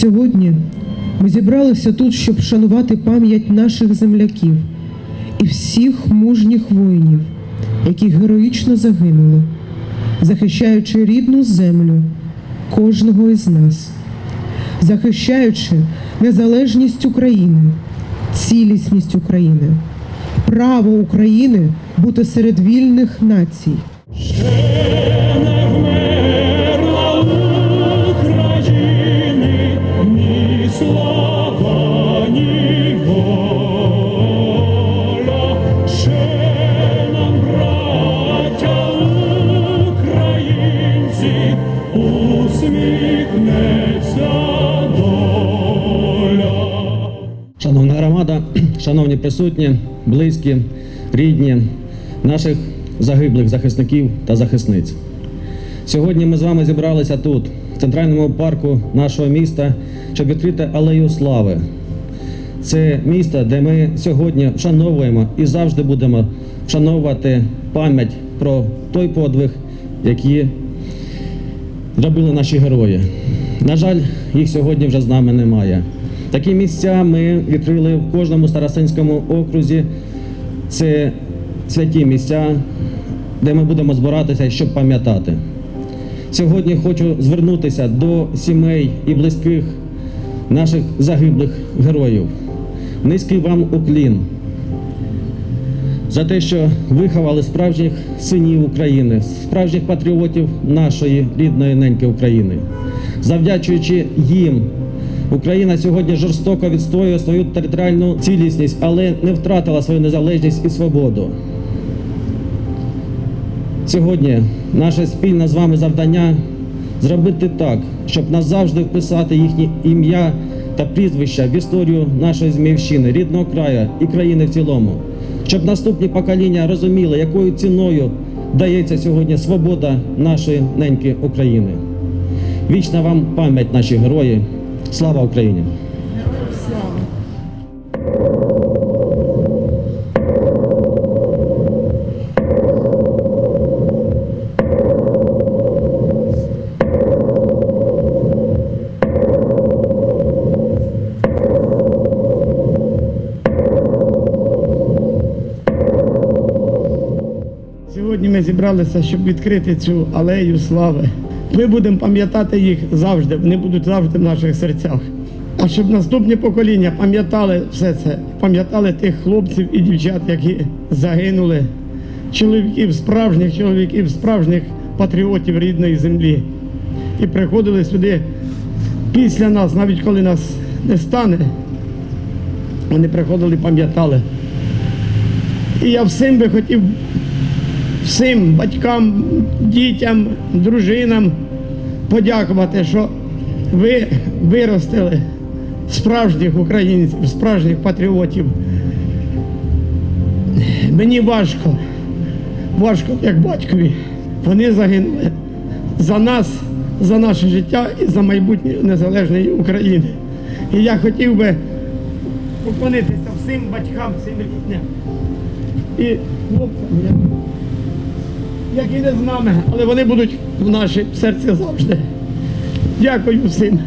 Сьогодні ми зібралися тут, щоб вшанувати пам'ять наших земляків і всіх мужніх воїнів, які героїчно загинули, захищаючи рідну землю кожного із нас, захищаючи незалежність України, цілісність України, право України бути серед вільних націй. Громада, шановні присутні, близькі, рідні наших загиблих захисників та захисниць. Сьогодні ми з вами зібралися тут, в центральному парку нашого міста, щоб відкрити алею слави. Це місто, де ми сьогодні вшановуємо і завжди будемо вшановувати пам'ять про той подвиг, який зробили наші герої. На жаль, їх сьогодні вже з нами немає. Такі місця ми відкрили в кожному старостинському окрузі. Це святі місця, де ми будемо збиратися, щоб пам'ятати. Сьогодні хочу звернутися до сімей і близьких наших загиблих героїв. Низький вам уклін за те, що виховали справжніх синів України, справжніх патріотів нашої рідної неньки України. Завдячуючи їм, Україна сьогодні жорстоко відстоює свою територіальну цілісність, але не втратила свою незалежність і свободу. Сьогодні наше спільне з вами завдання зробити так, щоб назавжди вписати їхнє ім'я та прізвища в історію нашої Зміївщини, рідного краю і країни в цілому, щоб наступні покоління розуміли, якою ціною дається сьогодні свобода нашої неньки України. Вічна вам пам'ять, наші герої. Слава Україні! Сьогодні ми зібралися, щоб відкрити цю алею слави. Ми будемо пам'ятати їх завжди, вони будуть завжди в наших серцях. А щоб наступні покоління пам'ятали все це, пам'ятали тих хлопців і дівчат, які загинули, чоловіків, справжніх чоловіків, справжніх патріотів рідної землі. І приходили сюди після нас, навіть коли нас не стане, вони приходили пам'ятали. І я всім би хотів всім батькам, дітям, дружинам подякувати, що ви виростили справжніх українців, справжніх патріотів. Мені важко, важко як батькові. Вони загинули за нас, за наше життя і за майбутнє незалежної України. І я хотів би поклонитися всім батькам, всім рідням і хлопцям, які не з нами, але вони будуть в нашій серці завжди. Дякую всім.